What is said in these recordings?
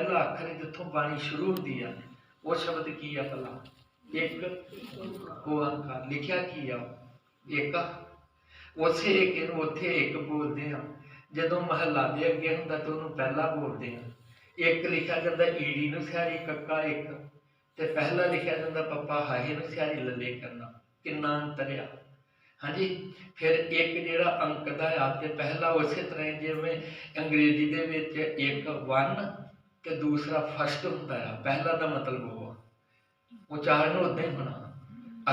ਪਹਿਲਾ ਅੱਖਰ ਜਿੱਥੋਂ ਬਾਣੀ ਸ਼ੁਰੂ ਹੁੰਦੀ ਆ, ਉਹ ਸ਼ਬਦ ਕੀ ਆ ਭਲਾ ਇੱਕ ਓੰਕਾਰ ਲਿਖਿਆ ਕੀ ਆ? ਇੱਕ ਉਸੇ ਇੱਕ ਨੂੰ ਉੱਥੇ ਇੱਕ ਬੋਲਦੇ ਆ। ਜਦੋਂ ਮਹੱਲਾ ਦੇ ਅੱਗੇ ਹੁੰਦਾ ਤਾਂ ਉਹਨੂੰ ਪਹਿਲਾ ਬੋਲਦੇ ਆ। ਇੱਕ ਲਿਖਿਆ ਜਾਂਦਾ ਈੜੀ ਨੂੰ ਸਿਆਰੀ, ਕੱਕਾ ਇੱਕ। ਤੇ ਪਹਿਲਾ ਲਿਖਿਆ ਜਾਂਦਾ ਪੱਪਾ ਹਾਹੇ ਨੂੰ ਸਿਆਰੀ, ਲੱਲੇ ਕਰਨਾ ਕਿੰਨਾ ਅੰਤਰ ਆ। ਹਾਂਜੀ? ਫਿਰ ਇੱਕ ਜਿਹੜਾ ਅੰਕ ਦਾ ਆ ਤੇ ਪਹਿਲਾ ਉਸੇ ਤਰ੍ਹਾਂ ਜਿਵੇਂ ਅੰਗਰੇਜ਼ੀ ਦੇ ਵਿੱਚ ਇੱਕ ਵਨ ਤੇ ਦੂਸਰਾ ਫਸਟ ਹੁੰਦਾ ਆ, ਪਹਿਲਾ ਦਾ ਮਤਲਬ ਉਹ ਉਚਾਰਨ ਉਦਾਂ ਹੀ ਹੋਣਾ।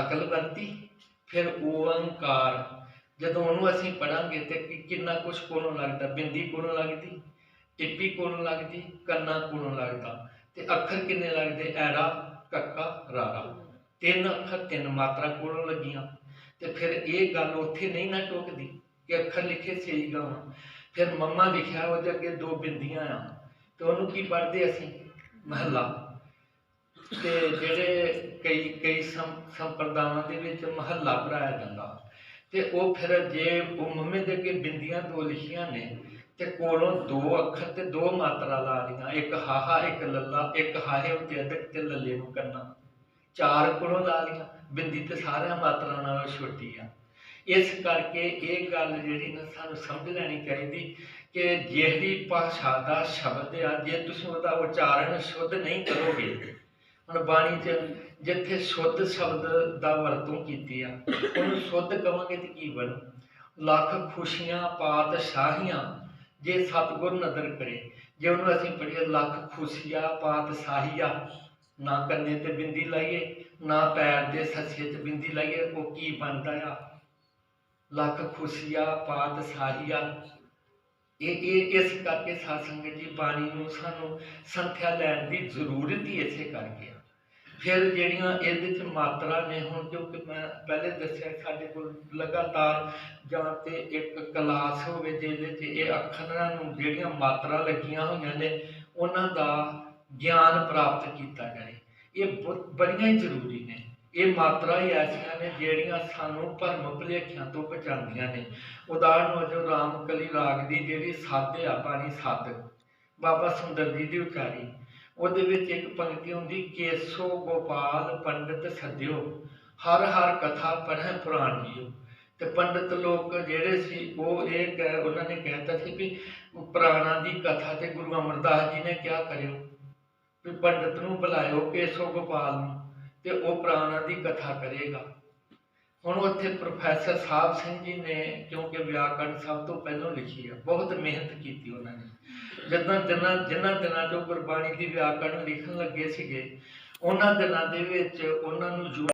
ਅਕਲ ਵਰਤੀ ਫਿਰ ਓੰਕਾਰ ਜਦੋਂ ਉਹਨੂੰ ਅਸੀਂ ਪੜਾਂਗੇ ਤੇ ਕਿੰਨਾ ਕੁਝ ਕੋਲੋਂ ਲੱਗਦਾ, ਬਿੰਦੀ ਕੋਲੋਂ ਲੱਗਦੀ, ਟਿੱਪੀ ਕੋਲੋਂ ਲੱਗਦੀ, ਕੰਨਾ ਕੋਲੋਂ ਲੱਗਦਾ, ਤੇ ਅੱਖਰ ਕਿੰਨੇ ਲੱਗਦੇ? ਐੜਾ ਕੱਕਾ, ਰਾਰਾ। ਤਿੰਨ ਅੱਖਰ, ਤਿੰਨ ਮਾਤਰਾ ਕੋਲੋਂ ਲੱਗੀਆਂ। ਤੇ ਫਿਰ ਇਹ ਗੱਲ ਉੱਥੇ ਨਹੀਂ ਨਾ ਟੋਕਦੀ ਕਿ ਅੱਖਰ ਲਿਖੇ ਸਹੀ ਗਾਵਾਂ। ਫਿਰ ਮੰਮਾ ਲਿਖਿਆ ਉਹਦੇ ਅੱਗੇ ਦੋ ਬਿੰਦੀਆਂ ਆ। ਤੇ ਉਹਨੂੰ ਕੀ ਪੜ੍ਹਦੇ ਅਸੀਂ? ਮਹੱਲਾ। ਤੇ ਜਿਹੜੇ ਕਈ ਕਈ ਸੰਪਰਦਾਵਾਂ ਦੇ ਵਿੱਚ ਮਹੱਲਾ ਪੜਾਇਆ ਜਾਂਦਾ। ਤੇ ਉਹ ਫਿਰ ਜੇ ਉਹ ਮੰਮੇ ਦੇ ਅੱਗੇ ਬਿੰਦੀਆਂ ਦੋ ਲਿਖੀਆਂ ਨੇ, ਤੇ ਕੋਲੋਂ ਦੋ ਅੱਖਰ ਤੇ ਦੋ ਮਾਤਰਾ ਲਾ ਲਈਆਂ। ਇੱਕ ਹਾਹਾ, ਇੱਕ ਲੱਲਾ, ਇੱਕ ਹਾਹੇ ਉੱਤੇ ਅਦਕ ਤੇ ਲੱਲੇ ਨੂੰ ਕਰਨਾ ਚਾਰ ਕੋਲੋਂ ਲਾ ਲਈਆਂ। ਬਿੰਦੀ ਤੇ ਸਾਰਿਆਂ ਮਾਤਰਾ ਨਾਲੋਂ ਛੋਟੀ ਆ ਇਸ ਕਰਕੇ ਇਹ ਗੱਲ ਜਿਹੜੀ ਨਾ ਸਾਨੂੰ ਸਮਝ ਲੈਣੀ ਚਾਹੀਦੀ ਕਿ ਜਿਹੜੀ ਭਾਸ਼ਾ ਦਾ ਸ਼ਬਦ ਆ, ਜੇ ਤੁਸੀਂ ਉਹਦਾ ਉਚਾਰਨ ਸ਼ੁੱਧ ਨਹੀਂ ਕਰੋਗੇ, ਹੁਣ ਬਾਣੀ 'ਚ ਜਿੱਥੇ ਸ਼ੁੱਧ ਸ਼ਬਦ ਦਾ ਵਰਤੋਂ ਕੀਤੀ ਆ, ਉਹਨੂੰ ਸ਼ੁੱਧ ਕਵਾਂਗੇ ਤੇ ਕੀ ਬਣੂ? ਲੱਖ ਖੁਸ਼ੀਆਂ ਪਾਤਸ਼ਾਹੀਆਂ ਜੇ ਸਤਿਗੁਰ ਨਦਰ ਕਰੇ, ਜੇ ਉਹਨੂੰ ਅਸੀਂ ਪੜ੍ਹੀਏ ਲੱਖ ਖੁਸ਼ੀਆਂ ਪਾਤਸ਼ਾਹੀਆਂ ਨਾ ਕੰਨੇ ਤੇ ਬਿੰਦੀ ਲਾਈਏ, ਨਾ ਪੈਰ ਦੇ ਸੱਸੇ ਤੇ ਬਿੰਦੀ ਲਾਈਏ, ਉਹ ਕੀ ਬਣਦਾ ਆ? ਲੱਖ ਖੁਸ਼ੀਆਂ ਪਾਤਸ਼ਾਹੀਆਂ ਇਹ ਇਹ ਇਸ ਕਰਕੇ ਸਾਧ ਸੰਗਤ ਜੀ ਬਾਣੀ ਨੂੰ ਸਾਨੂੰ ਸੰਥਿਆ ਲੈਣ ਦੀ ਜ਼ਰੂਰਤ ਹੀ ਇਸੇ ਕਰਕੇ ਆ। ਫਿਰ ਜਿਹੜੀਆਂ ਇਹਦੇ ਚ ਮਾਤਰਾ ਨੇ ਹੁਣ ਕਿਉਂਕਿ ਮੈਂ ਪਹਿਲੇ ਦੱਸਿਆ ਸਾਡੇ ਕੋਲ ਲਗਾਤਾਰ ਜਾਂ ਤੇ ਇੱਕ ਕਲਾਸ ਹੋਵੇ ਜਿਹਦੇ ਚ ਇਹ ਅੱਖਰਾਂ ਨੂੰ ਜਿਹੜੀਆਂ ਮਾਤਰਾ ਲੱਗੀਆਂ ਹੋਈਆਂ ਨੇ, ਉਹਨਾਂ ਦਾ ਗਿਆਨ ਪ੍ਰਾਪਤ ਕੀਤਾ ਜਾਏ। ਇਹ ਬਹੁਤ ਬੜੀਆਂ ਹੀ ਜ਼ਰੂਰੀ ਨੇ। ਇਹ ਮਾਤਰਾ ਹੀ ਐਸੀਆਂ ਨੇ ਜਿਹੜੀਆਂ ਸਾਨੂੰ ਭਰਮ ਭੁਲੇਖਿਆਂ ਤੋਂ ਬਚਾਉਂਦੀਆਂ ਨੇ। ਉਦਾਹਰਨ ਵਜੋਂ ਰਾਮਕਲੀ ਰਾਗ ਦੀ ਜਿਹੜੀ ਸਾਧ ਆ ਪਾਣੀ ਸਾਧ ਬਾਬਾ ਸੁੰਦਰ ਜੀ ਦੀ ਉਚਾਰੀ। ਉਹਦੇ ਵਿੱਚ ਇੱਕ ਪੰਕਤੀ ਹੁੰਦੀ, ਕੇਸੋ ਗੋਪਾਲ ਪੰਡਿਤ ਸੱਦਿਓ, ਹਰ ਹਰ ਕਥਾ ਪੜ੍ਹੈ ਪੁਰਾਣ ਜੀਓ। ਤੇ ਪੰਡਿਤ ਲੋਕ ਜਿਹੜੇ ਸੀ, ਉਹ ਇਹ ਕਹਿ- ਉਹਨਾਂ ਨੇ ਕਹਿਤਾ ਸੀ ਵੀ ਪੁਰਾਣਾਂ ਦੀ ਕਥਾ ਤੇ ਗੁਰੂ ਅਮਰਦਾਸ ਜੀ ਨੇ ਕਿਹਾ ਕਰਿਓ? ਵੀ ਪੰਡਿਤ ਨੂੰ ਬੁਲਾਇਓ ਕੇਸੋ ਗੋਪਾਲ ਨੂੰ। ਤੇ ਉਹ ਪੁਰਾਣਾਂ ਦੀ ਕਥਾ ਕਰੇਗਾ। ਹੁਣ ਉੱਥੇ ਪ੍ਰੋਫੈਸਰ ਸਾਹਿਬ ਸਿੰਘ ਜੀ ਨੇ, ਕਿਉਂਕਿ ਵਿਆਕਰਣ ਸਭ ਤੋਂ ਪਹਿਲਾਂ ਲਿਖੀ ਆ, ਬਹੁਤ ਮਿਹਨਤ ਕੀਤੀ ਉਹਨਾਂ ਨੇ। ਜਦੋਂ ਦਿਨਾਂ, ਜਿਨ੍ਹਾਂ ਦਿਨਾਂ ਤੋਂ ਗੁਰਬਾਣੀ ਦੀ ਵਿਆਕਰਣ ਲਿਖਣ ਲੱਗੇ ਸੀਗੇ, ਉਹਨਾਂ ਦਿਨਾਂ ਦੇ ਵਿੱਚ ਉਹਨਾਂ ਨੂੰ